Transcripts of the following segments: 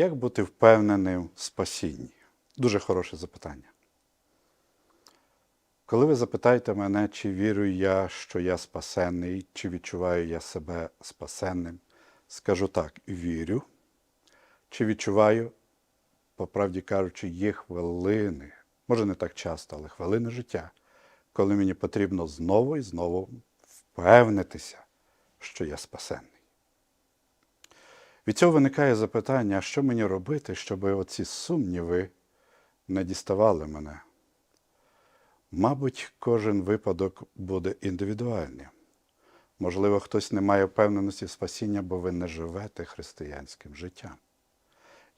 Як бути впевненим в спасінні? Дуже хороше запитання. Коли ви запитаєте мене, чи вірю я, що я спасенний, чи відчуваю я себе спасенним, скажу так: вірю. Чи відчуваю, по правді кажучи, є хвилини, може не так часто, але хвилини життя, коли мені потрібно знову і знову впевнитися, що я спасенний. Від цього виникає запитання, а що мені робити, щоб оці сумніви не діставали мене? Мабуть, кожен випадок буде індивідуальним. Можливо, хтось не має впевненості в спасіння, бо ви не живете християнським життям.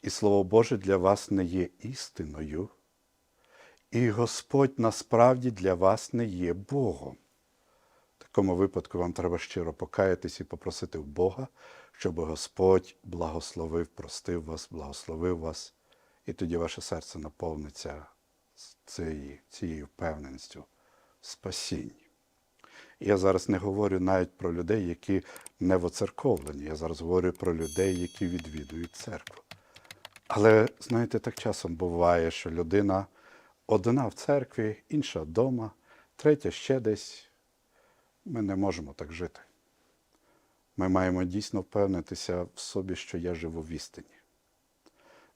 І Слово Боже для вас не є істиною, і Господь насправді для вас не є Богом. В такому випадку вам треба щиро покаятись і попросити в Бога, щоб Господь благословив, простив вас, благословив вас, і тоді ваше серце наповниться цією, цією впевненістю в спасінні. Я зараз не говорю навіть про людей, які не воцерковлені. Я зараз говорю про людей, які відвідують церкву. Але, знаєте, так часом буває, що людина одна в церкві, інша вдома, третя ще десь. Ми не можемо так жити. Ми маємо дійсно впевнитися в собі, що я живу в істині.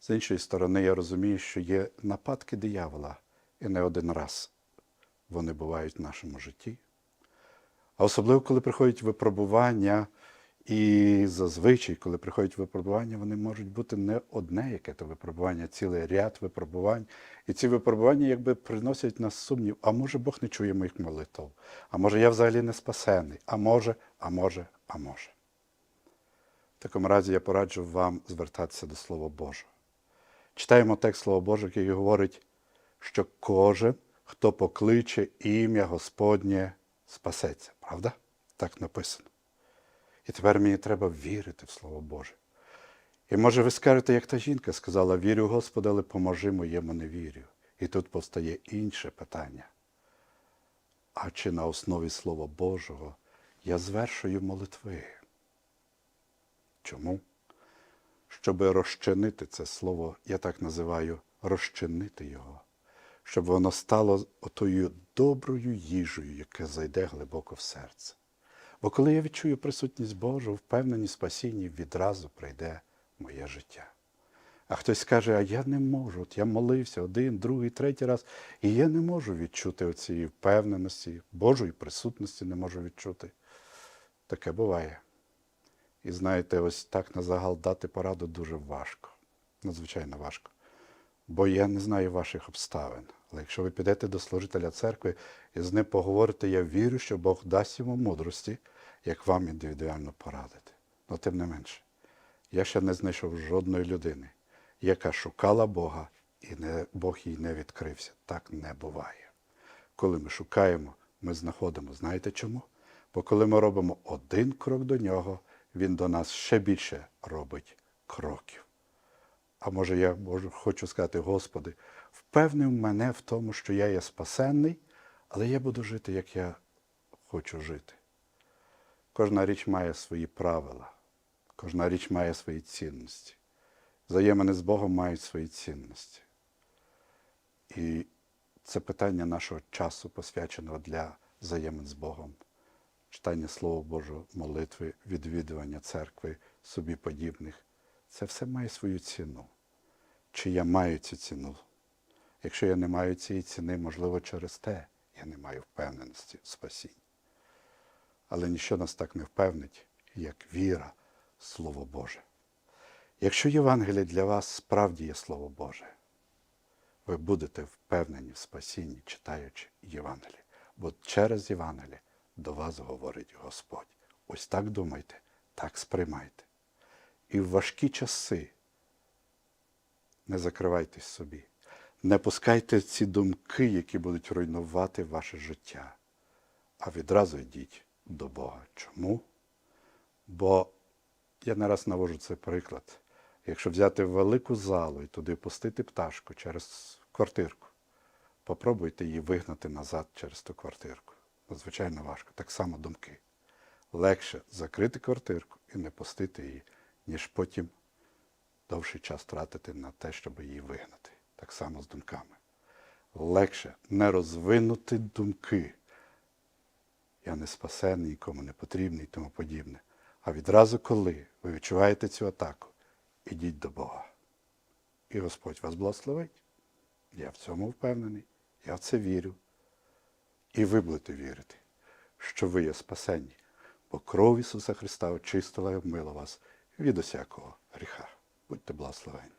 З іншої сторони, я розумію, що є нападки диявола, і не один раз вони бувають в нашому житті. А особливо, коли приходять випробування, і зазвичай, коли приходять випробування, вони можуть бути не одне яке то випробування, цілий ряд випробувань. І ці випробування якби приносять нас сумнів, а може Бог не чує моїх молитв, а може я взагалі не спасений, а може, а може, а може. В такому разі я пораджу вам звертатися до Слова Божого. Читаємо текст Слова Божого, який говорить, що кожен, хто покличе ім'я Господнє, спасеться. Правда? Так написано. І тепер мені треба вірити в Слово Боже. І може ви скажете, як та жінка сказала, вірю Господи, але поможи моєму невірю. І тут повстає інше питання. А чи на основі Слова Божого я звершую молитви? Чому? Щоб розчинити це слово, я так називаю розчинити його, щоб воно стало отою доброю їжею, яка зайде глибоко в серце. Бо коли я відчую присутність Божу, впевненість спасінні, відразу прийде моє життя. А хтось скаже, а я не можу, от я молився один, другий, третій раз, і я не можу відчути цієї впевненості, Божої присутності не можу відчути. Таке буває. І знаєте, ось так на загал дати пораду дуже важко, надзвичайно важко. Бо я не знаю ваших обставин. Але якщо ви підете до служителя церкви і з ним поговорите, я вірю, що Бог дасть йому мудрості, як вам індивідуально порадити. Але тим не менше, я ще не знайшов жодної людини, яка шукала Бога, і не, Бог їй не відкрився. Так не буває. Коли ми шукаємо, ми знаходимо. Знаєте чому? Бо коли ми робимо один крок до нього, він до нас ще більше робить кроків. А може, я можу, хочу сказати, Господи, впевнив мене в тому, що я є спасенний, але я буду жити, як я хочу жити. Кожна річ має свої правила, кожна річ має свої цінності. Взаємини з Богом мають свої цінності. І це питання нашого часу, посвяченого для взаємин з Богом, читання Слова Божого, молитви, відвідування церкви, собі подібних. Це все має свою ціну. Чи я маю цю ціну? Якщо я не маю цієї ціни, можливо, через те я не маю впевненості в спасінні. Але ніщо нас так не впевнить, як віра, Слово Боже. Якщо Євангеліє для вас справді є Слово Боже, ви будете впевнені в спасінні, читаючи Євангеліє. Бо через Євангеліє до вас говорить Господь. Ось так думайте, так сприймайте. І в важкі часи не закривайтесь собі. Не пускайте ці думки, які будуть руйнувати ваше життя, а відразу йдіть до Бога. Чому? Бо я не раз навожу цей приклад. Якщо взяти велику залу і туди пустити пташку через квартирку, попробуйте її вигнати назад через ту квартирку. Надзвичайно важко. Так само думки. Легше закрити квартирку і не пустити її, ніж потім довший час тратити на те, щоб її вигнати. Так само з думками. Легше не розвинути думки. Я не спасений, нікому не потрібний і тому подібне. А відразу, коли ви відчуваєте цю атаку, ідіть до Бога. І Господь вас благословить. Я в цьому впевнений, я в це вірю. І ви будете вірити, що ви є спасенні, бо кров Ісуса Христа очистила і обмила вас від усякого гріха. Будьте благословені.